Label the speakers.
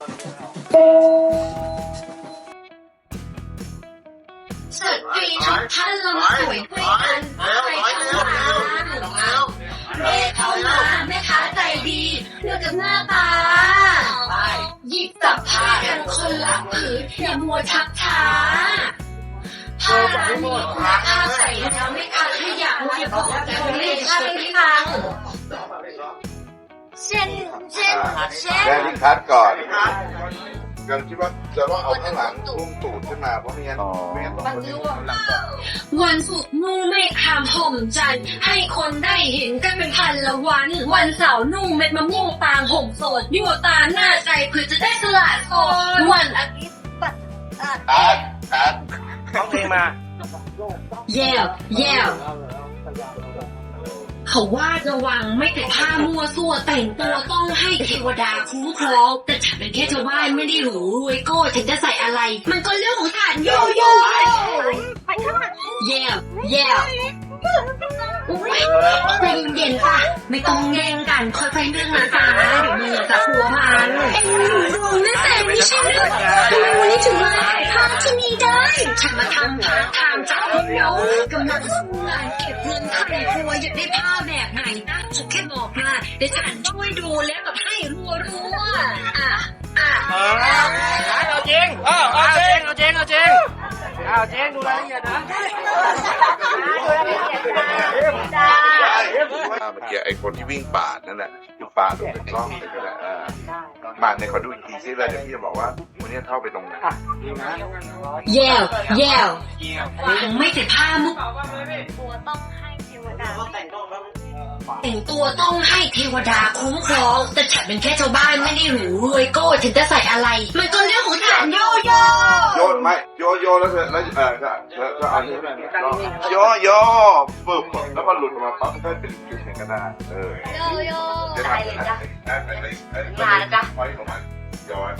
Speaker 1: สวัสดีทุกท่านเรามาสวยด้วยกันไปทั้งร้านแม่เข้ามาแม่ค้าใจดีเลือกกับหน้าตาหยิบจับผ้ากันคนละผืนอย่ามัวชักช้าผ้าร้านนี้ราคาใส่แล้วไม่คันให้อยากรู้อย่าบอกว่าเป็นคนไม่ค่าไม่คัง เช่นเช่นเช่น
Speaker 2: แม่ที่คัดก่อนยังคิดว่าจะต้องเอาข้างหลังพุ่งตูดขึ้นมาเพราะไม่งั้นไม่งั้นต้องคนนี้หลังจาก
Speaker 1: วันศุกร์นุ่งไม่คามห่มจันทร์ให้คนได้เห็นกันเป็นพันละวัน วันเสาร์นุ่งเม็ดมะม่วงตางห่มโสดยั่วตาหน้าใจเพื่อจะได้สละโสดวันอาทิตย์ปัด
Speaker 2: คัดคัด
Speaker 3: ร้องเพลงมา
Speaker 1: แย่วแย่ว เขาว่าระวังไม่แต่ผ้ามัวซั่วแต่งตัวต้องให้เทวดาคุ้มครองแต่ฉันเป็นแค่ชาวบ้านไม่ได้หรูรวยโก้ฉันจะใส่อะไร มันก็เรื่องของฉันโยโย่แย่แย่วอุ้ยใจเย็นๆป่ะ ไม่ต้องแย่งกันค่อยๆเรื่องนะจ๊ะเดี๋ยวมือจะพัวพันเอ็งหนูดวงนะแต่ไม่ ใช่เรื่องทำไมวันนี้ถึงมาถ่ายภาพที่นี่ได้ฉันมาทำพาร์ทไทม์จากพี่น้องกำลังสู้งานเก็บเงินไถ่ครัวอยากได้ผ้าแบบไหนนะฉันแค่บอกมาเดี๋ยวฉันช่วยดูแล้วกับให้รัวรัวอะอะ
Speaker 3: เออเอาจริงเอาจริงเอาจริงเอาจริงเอาจริงดูรายละเอียดนะ
Speaker 2: เมื่อกี้ไอ้คนที่วิ่งป่านั่นแหละคือปาดลงไปกล้องเลยก็ได้ อ่ามาในขอดูอีกทีซิเลยเดี๋ยวพี่จะบอกว่าวันนี้เข้าไปตรงไหน
Speaker 1: แย่วแย่วไม่แต่ผ้ามุกแต่งตัวต้องให้เทวดาคุ้มครอง แต่ฉันเป็นแค่ชาวบ้านไม่ได้หรูรวยโก้ฉันจะใส่อะไร มัน
Speaker 2: ไหมโยโยแล้วเธอแล้วเออก็ก็เอาที่นั่นโยโย่ปึ๊บแล้วมันหลุดออกมาปั๊บก็เป็นจุดหนึ่งกระด้เออ
Speaker 1: โยโย่
Speaker 2: จะทำได้เลยจ้ะมาแล้วจ้ะไว้ของมันย้อน